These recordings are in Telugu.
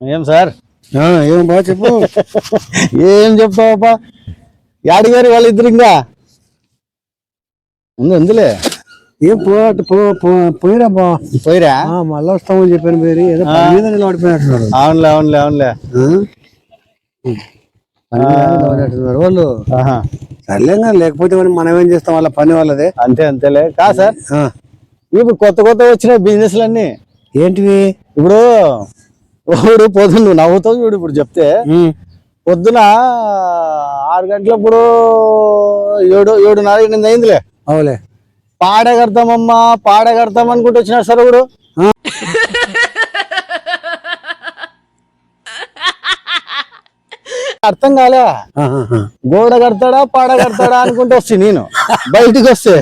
ఏం సార్? ఆ, ఏం బాగా చెప్పు? ఏం చెప్తావప్పా యాడి గారి వాళ్ళిద్దరు ఇంకా? ఉంది ఉందిలే. ఏం పో అటు పో పో పోయిరా బా. పోయిరా? ఆ, మళ్ళా వస్తామని చెప్పాను పేరు. ఏదో మీద నిలబడిపోయినట్టున్నారు. అవునులే అవునులే అవునులే. నిలబడినట్టున్నారు వాళ్ళు. సర్లేగా లేకపోతే మరి మనం ఏం చేస్తాం? వాళ్ళ పని వాళ్ళదే. అంతే అంతేలే. కా సార్? ఆ, ఇప్పుడు కొత్త కొత్త వచ్చిన బిజినెస్లన్నీ. ఏంటివి? ఇప్పుడు ఇప్పుడు పొద్దున్న నువ్వు నవ్వుతావు చూడు ఇప్పుడు చెప్తే. పొద్దున ఆరు గంటలప్పుడు ఏడు ఏడున్నర ఎనిమిది అయిందిలే. అవులే. పాడ కడతామమ్మా పాడ కడతాం అనుకుంటూ వచ్చినాడు సార్ ఇప్పుడు అర్థం కాలే. గోడ కడతాడా పాడ కడతాడా అనుకుంటూ వస్తే నేను. బయటికి వస్తే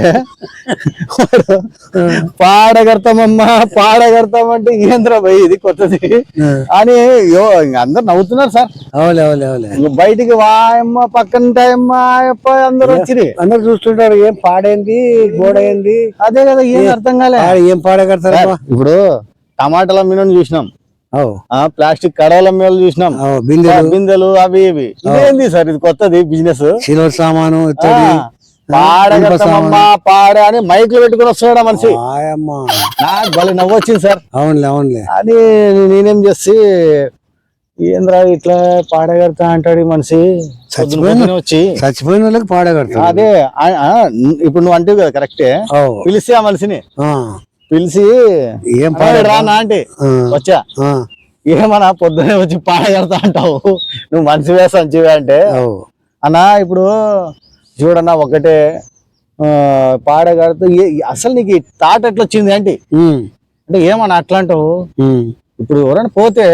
పాడ కడతామమ్మా పాడ కడతామంటే ఏంద్రా భయ్ ఇది కొత్తది? అని అందరు నవ్వుతున్నారు సార్. అవులే అవులే అవులే ఇంక బయటికి వాయమ్మ పక్కన ఆయప్ప అందరూ వచ్చిరి అందరు చూస్తుంటారు ఏం పాడైంది గోడ ఏంది? అదే కదా ఏం అర్థం కాలే. ఏం పాడ కడతారా ఇప్పుడు టమాటాల మీన చూసినాం. ప్లాస్టిక్ కడవల మీద చూసినాం. బిందెలు. బిందెలు అవి ఇవి. ఇదేంది సార్? ఇది కొత్తది బిజినెస్ సిల్వర్ సామాను ఇత్తడి పాడ అని మైకులు పెట్టుకుని వస్తున్నాడు మనిషి. ఆయమ్మ నాకు భలే నవ్వు వచ్చింది సార్. అవునులే అవునులే. అని నేనేం చేసి ఏంద్రా ఇట్లా పాడ కడతా అంటాడు ఈ మనిషి. వచ్చి. చచ్చిపోయిన వాళ్ళకి పాడ కడతారు అదే ఇప్పుడు నువ్వు అంటే కదా కరెక్టే పిలిచి ఆ మనిషిని. పిలిచి ఏం "అరే, పాడ రా నా అంటే వచ్చా. ఏమన్నా పొద్దునే వచ్చి పాడ కడతా అంటావు. నువ్వు మనిషివే సంచివే అంటే. అవు. అన్నా ఇప్పుడు చూడన్నా ఒకటే ఆ, పాడ కడుతూ ఏ- అసలు నీకు ఈ థాట్ ఎట్లా వచ్చింది ఏంటి ఉమ్, అంటే ఏమన్నా అట్లా అంటావు? ఇప్పుడు ఎవరైనా పోతే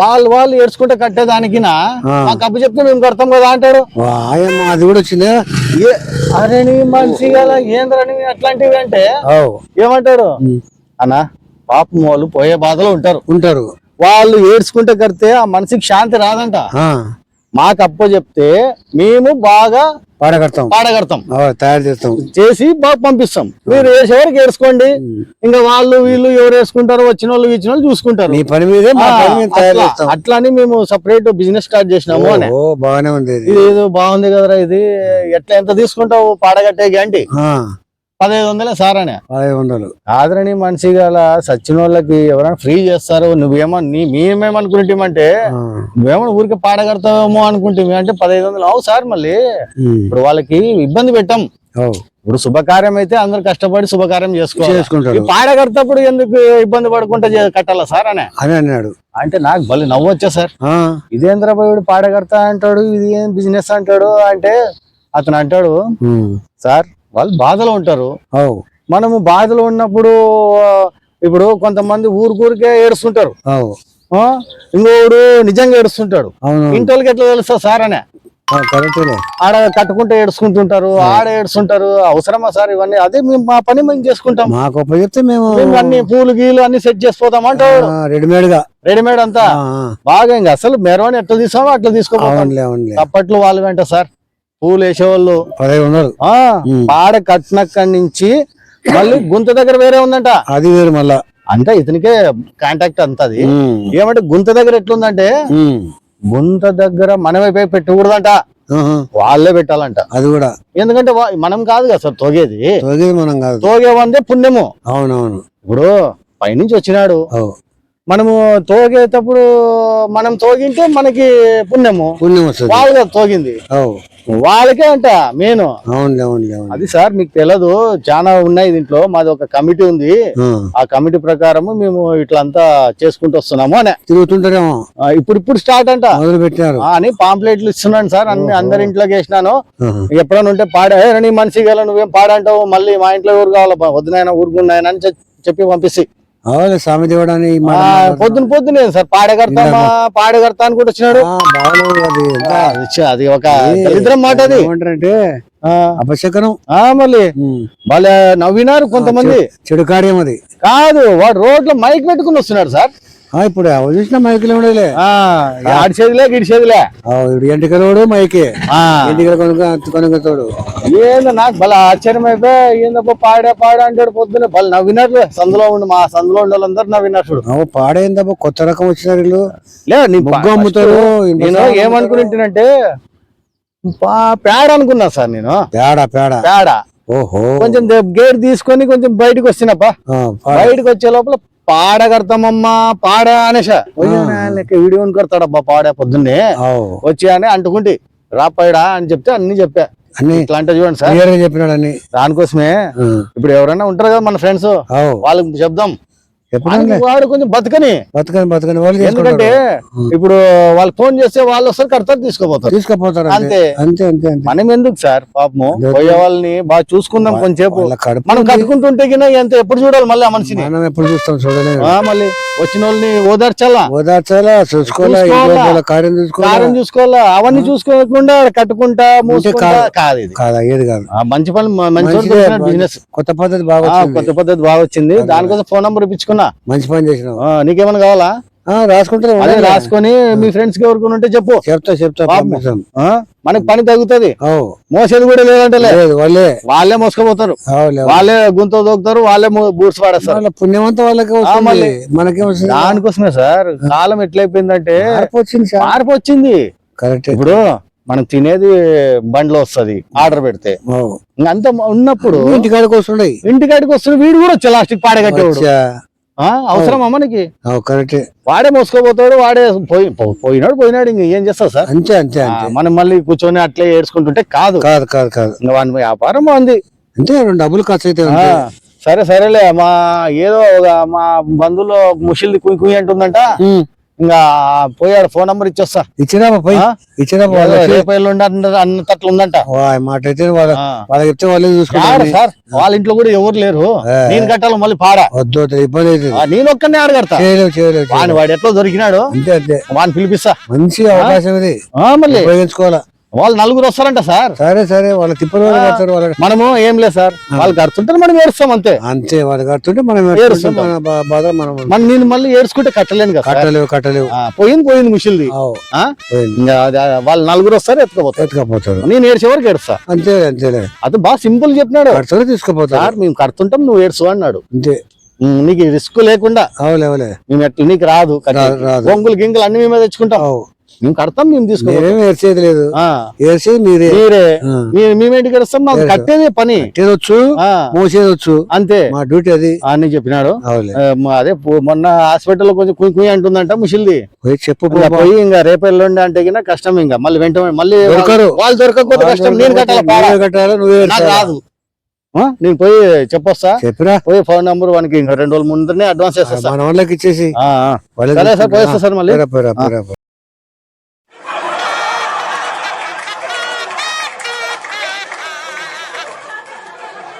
వాళ్ళు వాళ్ళు ఏడ్చుకుంటే కట్టేదానికి. మాకు అప్పు చెప్తే మేము కడతాం కదా అంటాడు. అది కూడా వచ్చిందే? అరే నీ మనిషి ఏంద్రని అట్లాంటివి అంటే ఏమంటాడు? అన్నా పాపం వాళ్ళు పోయే బాధలో ఉంటారు. ఉంటారు. వాళ్ళు ఏడ్చుకుంటే కడితే ఆ మనిషికి శాంతి రాదంట. మాకు అప్ప చెప్తే మేము బాగా పాడగడతాం. అవు తయారు చేస్తాం. చేసి బాగా పంపిస్తాం. మీరు వేసేవారికి ఏడ్చుకోండి ఇంకా వాళ్ళు వీళ్ళు ఎవరు వేసుకుంటారో వచ్చిన వాళ్ళు ఇచ్చిన వాళ్ళు చూసుకుంటారు. నీ పని మీదే మా పని మీద అట్లా అని మేము సపరేట్ బిజినెస్ స్టార్ట్ చేసినాము అని. బాగానే ఉంది ఇది. బాగుంది కదరా ఇది. ఎట్లా ఎంత తీసుకుంటావు? పాడగట్టే గంటి పదహైదు వందలే సార్ అని పదహైదు వందలు. కాదరని మనిషి గల సచ్చిన వాళ్ళకి ఎవరైనా ఫ్రీ చేస్తారు నువ్వేమో నీ మేమేమనుకుంటామంటే నువ్వేమో ఊరికి పాడగడతావేమో అనుకుంటే అంటే పదహైదు వందలు అవు సార్ మళ్ళీ. ఇప్పుడు వాళ్ళకి ఇబ్బంది పెట్టాం. ఇప్పుడు శుభకార్యం అయితే అందరు కష్టపడి శుభకార్యం చేసుకోవాలి. పాడగడతప్పుడు ఎందుకు ఇబ్బంది పడుకుంటా చే- కట్టాలా సార్ అనే? అని అన్నాడు. అంటే నాకు భలే నవ్వు వచ్చా సార్. ఆ, ఇదేంద్ర బాయుడు పాడగడతా అంటాడు ఇది ఏం బిజినెస్ అంటాడు అంటే అతను అంటాడు సార్ వాళ్ళు బాధలో ఉంటారు. మనము బాధలో ఉన్నప్పుడు ఇప్పుడు కొంతమంది ఊరికూరికే ఏడుస్తుంటారు. ఇంకోడు నిజంగా ఏడుస్తుంటాడు. ఇంటోళ్ళకి ఎట్లా తెలుస్తా సార్ అనే ఆడ కట్టుకుంటే ఏడుచుకుంటుంటారు ఆడ ఏడుస్తుంటారు అవసరమా సార్ ఇవన్నీ? అదే మేము మా పని మేము చేసుకుంటాం. మా గొప్ప చెప్తే మేము అన్ని పూలు గీలు అన్ని సెట్ చేసిపోతాం అంటాడు. రెడీమేడ్గా రెడీమేడ్ అంతా? బాగా ఇంకా అసలు మెరవని ఎట్లా తీసామో అట్లా అవునులే తప్పట్లు వాళ్ళు వెంట సార్. పూలు వేసేవాళ్ళు ఉమ్. పాడ కట్టినక్కడి నుంచి మళ్ళీ గుంత దగ్గర వేరే ఉందంట. అది వేరు మళ్ళా. అంటే ఇతనికే కాంటాక్ట్ అంత అది. ఏమంటే గుంత దగ్గర ఎట్లుందంటే గుంత దగ్గర మనమే పోయి పెట్టకూడదంట. వాళ్ళే పెట్టాలంట. అది కూడా. ఎందుకంటే మనం కాదు కదా సార్ తోగేది. తొలగేది మనం కాదు. తోగేవందే పుణ్యము. అవునవును. ఇప్పుడు పైనుంచి వచ్చినాడు. మనము తోగేటప్పుడు మనం తోగింటే మనకి పుణ్యము. పుణ్యం వస్తుంది వాళ్ళు తోగింది. వాళ్ళకే అంట మెయిన్. అది సార్ మీకు తెలియదు చాలా ఉన్నాయి దీంట్లో. మాది ఒక కమిటీ ఉంది. ఆ, కమిటీ ప్రకారము మేము ఇట్లా అంతా చేసుకుంటూ వస్తున్నాము అనే. తిరుగుతుంటారేమో. ఇప్పుడు ఇప్పుడు స్టార్ట్ అంట. మొదలు పెట్టారు అని పాంప్లెట్లు ఇస్తున్నాను సార్. అన్ని అందరి ఇంట్లోకి వేసినాను. ఎప్పుడైనా ఉంటే పాడే "ఏ, నీ మనిషి గల నువ్వేం పాడంటావు? మళ్ళీ మా ఇంట్లో ఎవరు కావాలి? వద్దునాయన ఊరుకున్నాయన అని చెప్పి పంపిస్తే అవును స్వామి మాట ఆ, పొద్దున పొద్దునే సార్ పాడగడతామా పాడగడతా అని కూడా వచ్చినాడు. అది. ఒక దరిద్రం మాట అది. ఏమంటారంటే అపశకనం. మళ్ళీ వాళ్ళ నవ్వినారు కొంతమంది. చెడు కార్యం అది. కాదు వాడు రోడ్లో మైక్ పెట్టుకుని వస్తున్నాడు సార్. ఇప్పుడు ఎవరు చూసినా మైకులు ఆ, ఆడిచేదిలే గిడిచేదిలే ఎంటికలోడు మైకే. ఎంటికల కొనుకతోడు ఏందో నాకు భలే ఆశ్చర్యం అయిపోయి ఏందబ్బా పాడే పాడే అంటాడు పొద్దున భలే నవ్వినట్లు. సందులో ఉండి మా సందులో ఉండే వాళ్ళందరూ అవు పాడైందబ్బా కొత్త రకం వచ్చినారు వీళ్ళు. లే నీ అమ్ముతారు నేను పా- పేడ అనుకున్నా సార్ నేను. పేడ పేడ. పేడ. ఓహో. కొంచెం గేట్ తీసుకొని కొంచెం బయటకు వచ్చినప్పా. బయటకు వచ్చే లోపల పాడ కడతామమ్మా పాడ అనేసా వీడియో కడతాడబ్బా పాడ పొద్దున్నే. వచ్చి అని అంటుకుంటి రాపాయడా అని చెప్తే అన్ని చెప్పా. అన్ని ఇట్లా అంటే చూడండి సార్. చెప్పినాడు అన్ని. దానికోసమే ఇప్పుడు ఎవరైనా ఉంటారు కదా మన ఫ్రెండ్స్ వాళ్ళకి చెప్దాం. వాడు కొంచెం బతకని. బతకని బతకని వాళ్ళు ఎందుకంటే ఇప్పుడు వాళ్ళు ఫోన్ చేస్తే వాళ్ళు వస్తారు కడతారు తీసుకోపోతారు. తీసుకుపోతారు అంతే. అంతే. అంతే మనం ఎందుకు సార్ పాపము. పోయే వాళ్ళని బాగా చూసుకుందాం కొంచెంసేపు. మనం. కట్టుకుంటుంటే గిన ఎంత ఎప్పుడు చూడాలి మళ్ళీ ఆ మనిషిని? మనం ఎప్పుడు చూస్తాం చూడలేదు మళ్ళీ. వచ్చిన వాళ్ళని ఓదార్చాలా? ఓదార్చాలా చూసుకోవాలా కార్యం చూసుకోవాలా? అవన్నీ చూసుకోకుండా కట్టుకుంటా మూసుకుంటా? కాదు. కాదు ఇది. కాదా ఏది కాదు. మంచి పని మంచి బిజినెస్. కొత్త పద్ధతి బాగా. కొత్త పద్ధతి బాగా వచ్చింది. దానికోసం ఫోన్ నంబర్ ఇప్పించుకున్నా. మంచి పని చేసినావు. ఆ, నీకేమైనా కావాలా? రాసుకుంటే అదే రాసుకొని మీ ఫ్రెండ్స్కి ఎవరికి ఉంటే చెప్పు. చెప్తా చెప్తా మనకి పని తగ్గుతుంది. మోసేది కూడా లేదంటే. లేదు వాళ్ళే. వాళ్ళే మోసుకుపోతారు. వాళ్ళే గుంత దొక్కుతారు వాళ్ళే బూట్స్ పాడేస్తారు. వాళ్ళ పుణ్యవంత వాళ్ళకే వస్తుంది. మళ్ళీ. మనకేం వస్తుంది. దానికోసమే సార్. కాలం ఎట్లయిపోయిందంటే మార్పు వచ్చింది సార్. మార్పు వచ్చింది. కరెక్ట్. ఇప్పుడు మనం తినేది బండ్లో వస్తది ఆర్డర్ పెడితే. అంత ఉన్నప్పుడు ఇంటికాడికి వస్తుండయి ఇంటికాడికి వస్తుంది వీడు కూడా వచ్చే లాస్టిక్ పాడగట్టేవాడు. వచ్చా. ఆ, అవసరమా మనకి? అవు కరెక్టే. వాడే మోసుకోపోతాడు వాడే పోయి పోయినాడు పోయినాడు ఇంక ఏం చేస్తావు సార్? అంతే అంతే అంతే. మనం మళ్ళీ కూర్చొని అట్లే ఏడ్చుకుంటుంటే కాదు. కాదు కాదు కాదు. ఇంకా వాని వ్యాపారం అంతే రెండు డబ్బులు ఖర్చు అయితే సరే సరేలే మా ఏదో మా బంధువులు ముషిల్ది కుయ్ కుయ్ అంటుందంట. ఇంకా పోయాడు ఫోన్ నంబర్ ఇచ్చొస్తా. ఇచ్చిరా పోయి? ఆ? ఇచ్చిరా ఏదో రేపు ఎల్లుండి అన్న అన్నట్లు ఉందంట. మాట అయితే. వాళ్ళకి చెప్తే వాళ్ళే చూసుకుంటారు. సార్? వాళ్ళ ఇంట్లో కూడా ఎవరు లేరు. నేను కట్టాలి మళ్ళీ పాడ. వద్దు ఇబ్బంది ఆ, నేను ఒక్కనే ఆడ కడతా. చేయలేవు. వాడు ఎట్లా దొరికినాడు అంతే అంతే. వాడిని పిలిపిస్తా. మంచి అవకాశం ఇది. మళ్ళీ. ఉపయోగించుకోవాలా? వాళ్ళు నలుగురు వస్తారంట సార్. సరే సరే వాళ్ళ తిప్పలు వాళ్ళు మనము ఏం లేదు సార్. వాళ్ళు కడుతుంటే మనం ఏడుస్తాం అంతే. అంతే వాళ్ళు కడుతుంటే మనం బా- బాధ మనం మన నేను మళ్ళీ ఏడ్చుకుంటే కట్టలేను కదా. కట్టలేవు కట్టలేవు. పోయింది పోయింది ముషిల్ది. వాళ్ళు నలుగురు వస్తారు ఎత్తుకోపోతారు. ఎత్తుకపోతాడు నేను ఏడ్చే వరకు ఏడుస్తా. అంతే అంతేలే. అది బాగా సింపుల్ చెప్పినాడు. కడతారు తీసుకుపోతారు. సార్ మేము కడుతుంటాం నువ్వు ఏడ్చు అన్నాడు. అంతే. నీకు రిస్క్ లేకుండా అవులే అవులే మేము ఎట్లా నీకు రాదు రాదు. బొంగులు గింగులు అన్ని మేమే తెచ్చుకుంటాం. మేము కడతాం మేము తీసుకుంటాం ఏడ్చేది లేదు. ఏడ్చేది మీరే. మీరే. ఆ. మీ- మేమేంటికి కడతాం మాకు కట్టేదే పని. కట్టేదొచ్చు మోసేదొచ్చు. అంతే. మా డ్యూటీ అది. అని చెప్పినాడు. అదే మొన్న హాస్పిటల్లో కొంచెం కుయ్ కుయ్ అంటుందంట ముషిల్ది. పోయి చెప్పు. పోయి ఇంకా రేపు ఎల్లుండి అంటే గిన కష్టం ఇంకా. మళ్ళీ వెంట మళ్ళీ దొరకరు. వాళ్ళు దొరకకపోతే కష్టం. నేను కట్టాలి కట్టాలా? నువ్వే? రాదు. ఆ, నేను పోయి చెప్పొస్తా. చెప్పిరా. పోయి ఫోన్ నంబర్ వానికి ఇంకా రెండు రోజుల ముందరనే అడ్వాన్స్ చేస్తా మన వాళ్ళకి ఇచ్చేసి. సరే. పోయిస్తా సార్ మళ్ళీ.